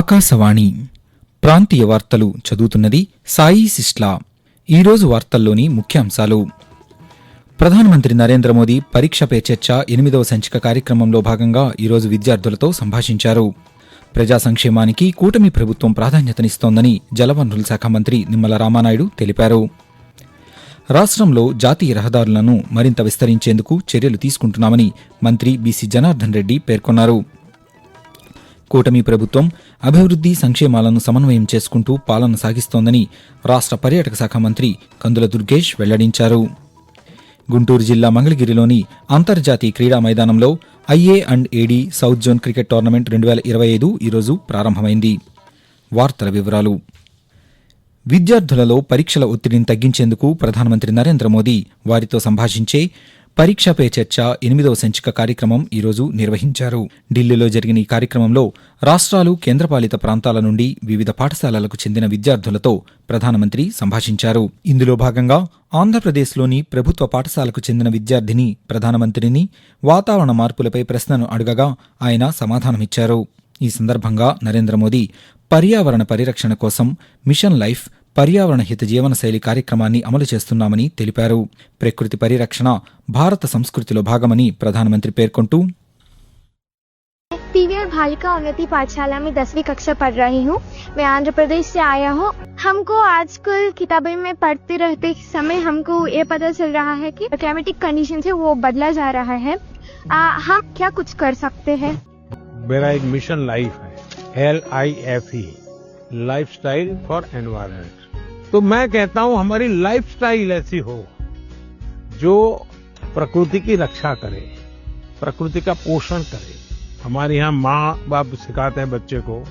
ఆకాశవాణి ప్రాంతీయ వార్తలు చదువుతున్నది సాయి సిస్లా. ఈరోజు వార్తల్లోని ముఖ్యాంశాలు. ప్రధానమంత్రి నరేంద్ర మోదీ పరీక్ష పే చర్చ ఎనిమిదవ సంచిక కార్యక్రమంలో భాగంగా ఈరోజు విద్యార్థులతో సంభాషించారు. ప్రజా సంక్షేమానికి కూటమి ప్రభుత్వం ప్రాధాన్యతనిస్తోందని జలవనరుల శాఖ మంత్రి నిమ్మల రామానాయుడు తెలిపారు. రాష్ట్రంలో జాతీయ రహదారులను మరింత విస్తరించేందుకు చర్యలు తీసుకుంటున్నామని మంత్రి బీసీ జనార్దన్ రెడ్డి పేర్కొన్నారు. కూటమి ప్రభుత్వం అభివృద్ధి సంక్షేమాలను సమన్వయం చేసుకుంటూ పాలన సాగిస్తోందని రాష్ట్ర పర్యాటక శాఖ మంత్రి కందుల దుర్గేష్ వెల్లడించారు. గుంటూరు జిల్లా మంగళగిరిలోని అంతర్జాతీయ క్రీడా మైదానంలో IA and AD south zone cricket tournament రెండు వేల ఇరవై ఐదు ఈరోజు ప్రారంభమైంది. వార్తల వివరాలు. విద్యార్థులలో పరీక్షల ఒత్తిడిని తగ్గించేందుకు ప్రధానమంత్రి నరేంద్ర మోదీ వారితో సంభాషించే పరీక్ష పే చర్చ ఎనిమిదవ సంచిక కార్యక్రమం ఈరోజు నిర్వహించారు. ఢిల్లీలో జరిగిన ఈ కార్యక్రమంలో రాష్ట్రాలు కేంద్రపాలిత ప్రాంతాల నుండి వివిధ పాఠశాలలకు చెందిన విద్యార్థులతో ప్రధానమంత్రి సంభాషించారు. ఇందులో భాగంగా ఆంధ్రప్రదేశ్లోని ప్రభుత్వ పాఠశాలకు చెందిన విద్యార్థిని ప్రధానమంత్రిని వాతావరణ మార్పులపై ప్రశ్నను అడగగా ఆయన సమాధానమిచ్చారు. ఈ సందర్భంగా నరేంద్ర మోదీ పర్యావరణ పరిరక్షణ కోసం మిషన్ లైఫ్ పర్యావరణ హిత జీవనశైలి కార్యక్రమాన్ని అమలు చేస్తున్నామని తెలిపారు ప్రకృతి పరిరక్షణ భారత సంస్కృతిలో భాగమని ప్రధానమంత్రి పేర్కొంటూ पीवीआर बालिका उन्नति पाठशाला में दसवीं कक्षा पढ़ रही हूँ मैं आंध्र प्रदेश से आया हूँ हमको आजकल किताबें में पढ़ते रहते समय हमको ये पता चल रहा है कि क्लाइमेटिक कंडीशन है वो बदला जा रहा है आ, हम क्या कुछ कर सकते हैं मेरा एक मिशन लाइफ है L I F E lifestyle for environment तो मैं कहता हूं हमारी लाइफ स्टाइल ऐसी हो जो प्रकृति की रक्षा करे प्रकृति का पोषण करे हमारे यहाँ माँ बाप सिखाते हैं बच्चे को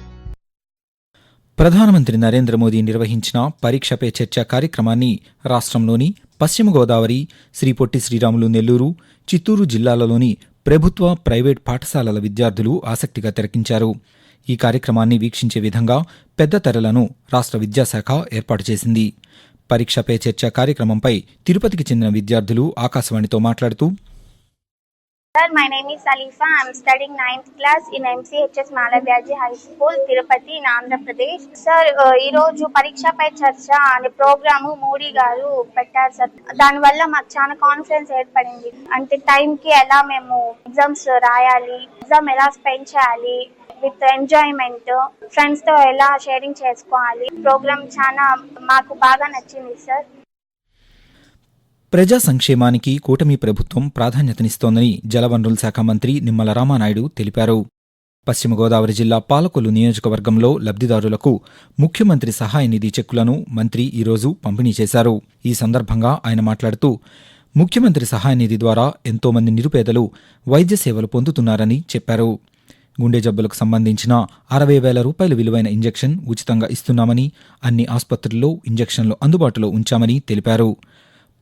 ప్రధానమంత్రి నరేంద్ర మోదీ నిర్వహించిన పరీక్ష పే చర్చ కార్యక్రమాన్ని రాష్ట్రంలోని పశ్చిమ గోదావరి శ్రీ పొట్టి శ్రీరాములు నెల్లూరు చిత్తూరు జిల్లాలలోని ప్రభుత్వ ప్రైవేట్ పాఠశాలల విద్యార్థులు ఆసక్తిగా తెరకించారు ఈ కార్యక్రమాన్ని వీక్షించే విధంగా పెద్ద తెరలను రాష్ట్ర విద్యాశాఖ ఏర్పాటు చేసింది. పరీక్ష పే చర్చ కార్యక్రమంపై తిరుపతికి చెందిన విద్యార్థులు ఆకాశవాణితో మాట్లాడుతూ sir my name is Alifa I'm studying ninth class in MCHS Malavyaji high school Tirupati in Andhra Pradesh sir ఈ రోజు పరీక్షపై చర్చ అనే ప్రోగ్రామ్ మోడీ గారు పెట్టారు సార్ దానివల్ల మాకు చాలా కాన్ఫిడెన్స్ ఏర్పడింది. అంటే టైం కి ఎలా మేము ఎగ్జామ్స్ రాయాలి ఎగ్జామ్ ఎలా స్పెండ్ చేయాలి విత్ ఎంజాయ్మెంట్. ఫ్రెండ్స్తో ఎలా షేరింగ్ చేసుకోవాలి? ప్రోగ్రామ్ చాలా మాకు బాగా నచ్చింది సార్ ప్రజా సంక్షేమానికి కూటమి ప్రభుత్వం ప్రాధాన్యతనిస్తోందని జలవనరుల శాఖ మంత్రి నిమ్మల రామానాయుడు తెలిపారు. పశ్చిమ గోదావరి జిల్లా పాలకొల్లు నియోజకవర్గంలో లబ్ధిదారులకు ముఖ్యమంత్రి సహాయ నిధి చెక్కులను మంత్రి ఈరోజు పంపిణీ చేశారు. ఈ సందర్భంగా ఆయన మాట్లాడుతూ ముఖ్యమంత్రి సహాయ నిధి ద్వారా ఎంతోమంది నిరుపేదలు వైద్య సేవలు పొందుతున్నారని చెప్పారు. గుండె జబ్బులకు సంబంధించిన అరవై వేల రూపాయల విలువైన ఇంజెక్షన్ ఉచితంగా ఇస్తున్నామని అన్ని ఆసుపత్రుల్లో ఇంజెక్షన్లు అందుబాటులో ఉంచామని తెలిపారు.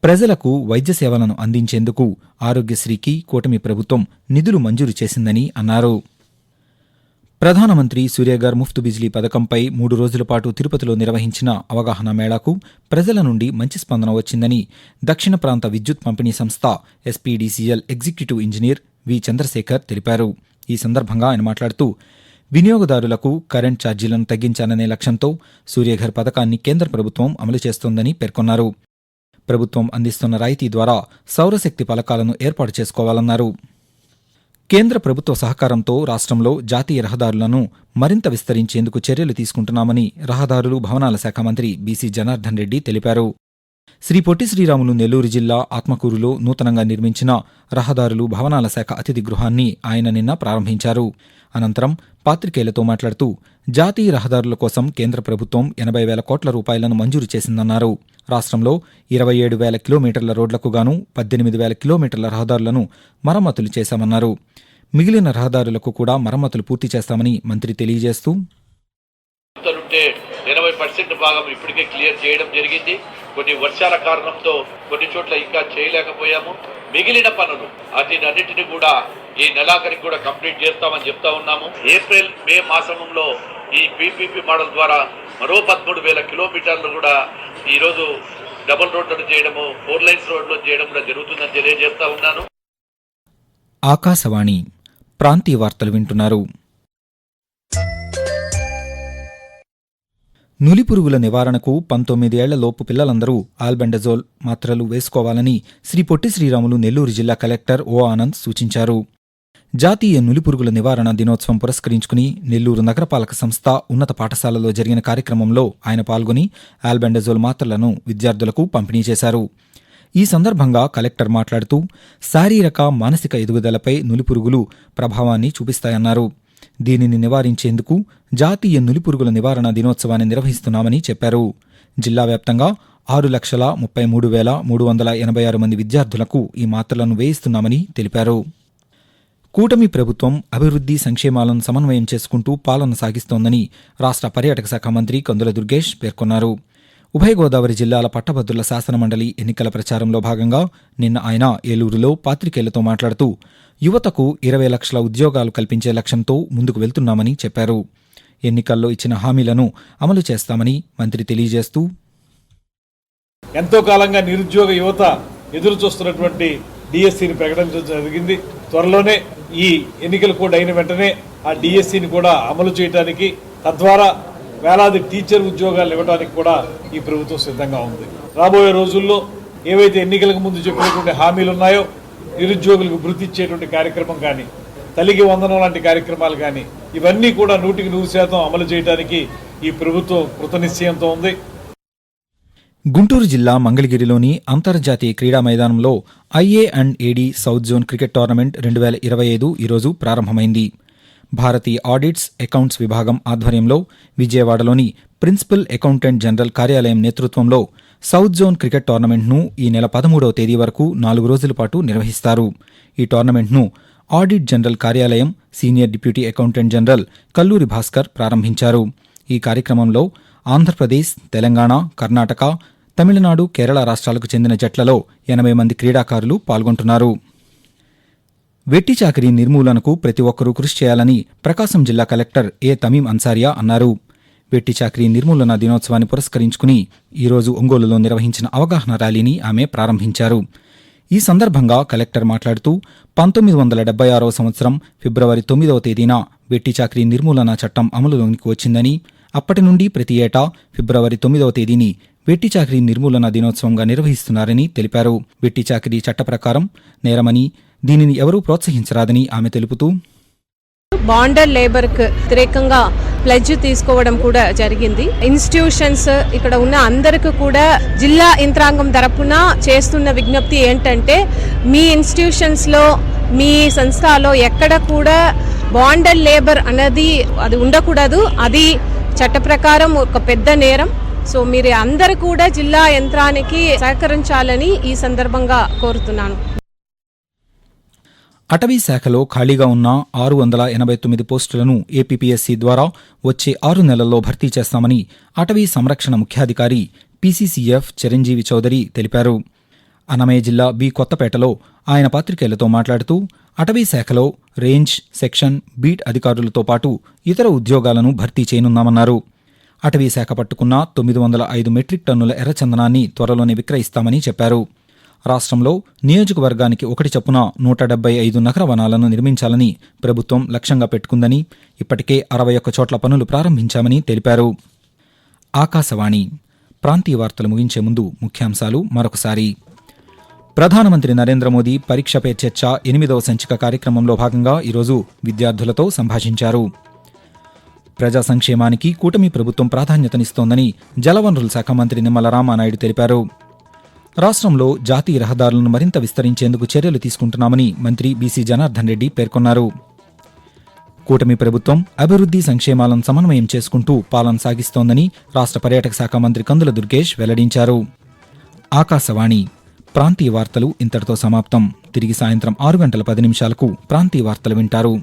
ప్రజలకు వైద్య సేవలను అందించేందుకు ఆరోగ్యశ్రీకి కూటమి ప్రభుత్వం నిధులు మంజూరు చేసిందని అన్నారు. ప్రధానమంత్రి సూర్యగార్ ముఫ్తు బిజిలీ పథకంపై మూడు రోజుల పాటు తిరుపతిలో నిర్వహించిన అవగాహన మేళాకు ప్రజల నుండి మంచి స్పందన వచ్చిందని దక్షిణ ప్రాంత విద్యుత్ పంపిణీ సంస్థ SPDCL executive engineer V Chandrasekhar తెలిపారు. ఈ సందర్భంగా ఆయన మాట్లాడుతూ వినియోగదారులకు కరెంట్ ఛార్జీలను తగ్గించాలనే లక్ష్యంతో సూర్యఘర్ పథకాన్ని కేంద్ర ప్రభుత్వం అమలు చేస్తోందని పేర్కొన్నారు. ప్రభుత్వం అందిస్తున్న రాయితీ ద్వారా సౌరశక్తి పలకాలను ఏర్పాటు చేసుకోవాలన్నారు. కేంద్ర ప్రభుత్వ సహకారంతో రాష్ట్రంలో జాతీయ రహదారులను మరింత విస్తరించేందుకు చర్యలు తీసుకుంటున్నామని రహదారులు భవనాల శాఖ మంత్రి బీసీ జనార్దన్ రెడ్డి తెలిపారు. శ్రీ పొట్టి శ్రీరాములు నెల్లూరు జిల్లా ఆత్మకూరులో నూతనంగా నిర్మించిన రహదారులు భవనాల శాఖ అతిథి గృహాన్ని ఆయన నిన్న ప్రారంభించారు. అనంతరం పాత్రికేయులతో మాట్లాడుతూ జాతీయ రహదారుల కోసం కేంద్ర ప్రభుత్వం ఎనభై వేల కోట్ల రూపాయలను మంజూరు చేసిందన్నారు. రాష్ట్రంలో ఇరవై ఏడు వేల కిలోమీటర్ల రోడ్లకు గాను పద్దెనిమిది వేల కిలోమీటర్ల రహదారులను మరమ్మతులు చేశామన్నారు. మిగిలిన రహదారులకు కూడా మరమ్మతులు పూర్తి చేస్తామని మంత్రి తెలియజేస్తూ పర్సెంట్ భాగం ఇప్పటికే క్లియర్ చేయడం జరిగింది. కొన్ని వర్షాల కారణంతో కొన్ని చోట్ల ఇంకా చేయలేకపోయాము. మిగిలిన పనులు అన్నిటిని కూడా ఈ నెలాఖరికి కూడా కంప్లీట్ చేస్తామని చెప్తా ఉన్నాము. ఏప్రిల్ మే మాసంలో ఈ పీపీపీ మోడల్ ద్వారా మరో పదమూడు వేల కిలోమీటర్లు కూడా ఈరోజు డబుల్ రోడ్లను చేయడము ఫోర్ లైన్స్ రోడ్లు చేయడం కూడా జరుగుతుందని తెలియజేస్తా ఉన్నాను. ఆకాశవాణి ప్రాంతీయ వార్తలు వింటున్నారు. నులిపురుగుల నివారణకు పంతొమ్మిదేళ్ళ లోపు పిల్లలందరూ ఆల్బెండజోల్ మాత్రలు వేసుకోవాలని శ్రీ పొట్టి శ్రీరాములు నెల్లూరు జిల్లా కలెక్టర్ ఓ ఆనంద్ సూచించారు. జాతీయ నులిపురుగుల నివారణ దినోత్సవం పురస్కరించుకుని నెల్లూరు నగరపాలక సంస్థ ఉన్నత పాఠశాలలో జరిగిన కార్యక్రమంలో ఆయన పాల్గొని ఆల్బెండజోల్ మాత్రలను విద్యార్థులకు పంపిణీ చేశారు. ఈ సందర్భంగా కలెక్టర్ మాట్లాడుతూ శారీరక మానసిక ఎదుగుదలపై నులిపురుగులు ప్రభావాన్ని చూపిస్తాయన్నారు. దీనిని నివారించేందుకు జాతీయ నులిపురుగుల నివారణ దినోత్సవాన్ని నిర్వహిస్తున్నామని చెప్పారు. జిల్లా వ్యాప్తంగా ఆరు లక్షల ముప్పై మూడు వేల మూడు వందల ఎనభై ఆరు మంది విద్యార్థులకు ఈ మాత్రలను వేయిస్తున్నామని తెలిపారు. కూటమి ప్రభుత్వం అభివృద్ధి సంక్షేమాలను సమన్వయం చేసుకుంటూ పాలన సాగిస్తోందని రాష్ట్ర పర్యాటక శాఖ మంత్రి కందుల దుర్గేష్ పేర్కొన్నారు. ఉభయ గోదావరి జిల్లాల పట్టభద్రుల శాసనమండలి ఎన్నికల ప్రచారంలో భాగంగా నిన్న ఆయన ఏలూరులో పాత్రికేయులతో మాట్లాడుతూ యువతకు ఇరవై లక్షల ఉద్యోగాలు కల్పించే లక్ష్యంతో ముందుకు వెళ్తున్నామని చెప్పారు. ఎన్నికల్లో ఇచ్చిన హామీలను అమలు చేస్తామని మంత్రి తెలియజేస్తూ ఎంతో కాలంగా నిరుద్యోగ యువత ఎదురు చూస్తున్నటువంటి డిఎస్సిని ప్రకటించడం జరిగింది. త్వరలోనే ఈ ఎన్నికలు కూడా అయిన వెంటనే ఆ డిఎస్సిని కూడా అమలు చేయడానికి తద్వారా వేలాది టీచర్ ఉద్యోగాలు ఇవ్వడానికి కూడా ఈ ప్రభుత్వం సిద్ధంగా ఉంది. రాబోయే రోజుల్లో ఏవైతే ఎన్నికలకు ముందు చెప్పినటువంటి హామీలు ఉన్నాయో నిరుద్యోగులకు వృత్తి ఇచ్చేటువంటి కార్యక్రమం కానీ తల్లికి వందనం లాంటి కార్యక్రమాలు కానీ ఇవన్నీ కూడా నూటికి నూరు శాతం అమలు చేయడానికి ఈ ప్రభుత్వం కృతనిశ్చయంతో ఉంది. గుంటూరు జిల్లా మంగళగిరిలోని అంతర్జాతీయ క్రీడా మైదానంలో IA and AD south zone cricket tournament రెండు వేల ఇరవై ఐదు ఈరోజు ప్రారంభమైంది. భారతీయ ఆడిట్స్ అకౌంట్స్ విభాగం ఆధ్వర్యంలో విజయవాడలోని ప్రిన్సిపల్ అకౌంటెంట్ జనరల్ కార్యాలయం నేతృత్వంలో సౌత్ జోన్ క్రికెట్ టోర్నమెంట్ను ఈ నెల పదమూడవ తేదీ వరకు నాలుగు రోజుల పాటు నిర్వహిస్తారు. ఈ టోర్నమెంట్ను ఆడిట్ జనరల్ కార్యాలయం senior deputy accountant general Kalluri Bhaskar ప్రారంభించారు. ఈ కార్యక్రమంలో ఆంధ్రప్రదేశ్ తెలంగాణ కర్ణాటక తమిళనాడు కేరళ రాష్ట్రాలకు చెందిన జట్లలో ఎనభై మంది క్రీడాకారులు పాల్గొంటున్నారు. వెట్టి చాకరీ నిర్మూలనకు ప్రతి ఒక్కరూ కృషి చేయాలని ప్రకాశం జిల్లా కలెక్టర్ ఏ తమీం అన్సారియా అన్నారు. వెట్టి చాకరీ నిర్మూలన దినోత్సవాన్ని పురస్కరించుకుని ఈరోజు ఒంగోలులో నిర్వహించిన అవగాహన ర్యాలీని ఆమె ప్రారంభించారు. ఈ సందర్భంగా కలెక్టర్ మాట్లాడుతూ పంతొమ్మిది వందల డెబ్బై ఆరవ సంవత్సరం ఫిబ్రవరి తొమ్మిదవ తేదీన వెట్టి చాకరీ నిర్మూలన చట్టం అమలులోనికి వచ్చిందని అప్పటి నుండి ప్రతి ఏటా ఫిబ్రవరి తొమ్మిదవ తేదీని వెట్టి చాకరీ నిర్మూలన దినోత్సవంగా నిర్వహిస్తున్నారని తెలిపారు. వెట్టి చాకరీ చట్ట ప్రకారం నేరమని దీనిని ఎవరూ ప్రోత్సహించరాదని ఆమె తెలుపుతూ బాండర్ లేబర్కు వ్యతిరేకంగా ప్లెడ్జ్ తీసుకోవడం కూడా జరిగింది. ఇన్స్టిట్యూషన్స్ ఇక్కడ ఉన్న అందరికి కూడా జిల్లా యంత్రాంగం తరపున చేస్తున్న విజ్ఞప్తి ఏంటంటే మీ ఇన్స్టిట్యూషన్స్లో మీ సంస్థలో ఎక్కడ కూడా బాండర్ లేబర్ అనేది అది ఉండకూడదు. అది చట్ట ప్రకారం ఒక పెద్ద నేరం. సో మీరు అందరు కూడా జిల్లా యంత్రానికి సహకరించాలని ఈ సందర్భంగా కోరుతున్నాను. అటవీ శాఖలో ఖాళీగా ఉన్న ఆరు వందల ఎనభై తొమ్మిది పోస్టులను ఏపీపీఎస్సీ ద్వారా వచ్చే ఆరు నెలల్లో భర్తీ చేస్తామని అటవీ సంరక్షణ ముఖ్యాధికారి పీసీసీఎఫ్ చిరంజీవి చౌదరి తెలిపారు. అన్నమయ్య జిల్లా బి కొత్తపేటలో ఆయన పాత్రికేయులతో మాట్లాడుతూ అటవీ శాఖలో రేంజ్ సెక్షన్ బీట్ అధికారులతో పాటు ఇతర ఉద్యోగాలను భర్తీ చేయనున్నామన్నారు. అటవీ శాఖ పట్టుకున్న తొమ్మిది వందల ఐదు మెట్రిక్ టన్నుల ఎర్రచందనాన్ని త్వరలోనే విక్రయిస్తామని చెప్పారు. రాష్ట్రంలో నియోజకవర్గానికి ఒకటి చొప్పున నూట డెబ్బై ఐదు నగర వనాలను నిర్మించాలని ప్రభుత్వం లక్ష్యంగా పెట్టుకుందని ఇప్పటికే అరవై ఒక్క చోట్ల పనులు ప్రారంభించామని తెలిపారు. ఆకాశవాణి ప్రాంతీయ వార్తలు ముగించే ముందు ముఖ్యాంశాలు మరొకసారి. ప్రధానమంత్రి నరేంద్ర మోదీ పరీక్ష పే చర్చ ఎనిమిదవ సంచిక కార్యక్రమంలో భాగంగా ఈరోజు విద్యార్థులతో సంభాషించారు. ప్రజా సంక్షేమానికి కూటమి ప్రభుత్వం ప్రాధాన్యతనిస్తోందని జలవనరుల శాఖ మంత్రి నిమ్మల రామానాయుడు తెలిపారు. రాష్ట్రంలో జాతీయ రహదారులను మరింత విస్తరించేందుకు చర్యలు తీసుకుంటున్నామని మంత్రి బీసీ జనార్దన్ రెడ్డి పేర్కొన్నారు. కూటమి ప్రభుత్వం అభివృద్ధి సంక్షేమాలను సమన్వయం చేసుకుంటూ పాలన సాగిస్తోందని రాష్ట్ర పర్యాటక శాఖ మంత్రి కందుల దుర్గేష్ వెల్లడించారు. ఆకాశవాణి ప్రాంతీయ వార్తలు ఇంతటితో సమాప్తం. తిరిగి సాయంత్రం ఆరు గంటల పది నిమిషాలకు ప్రాంతీయ వార్తలు వింటారు.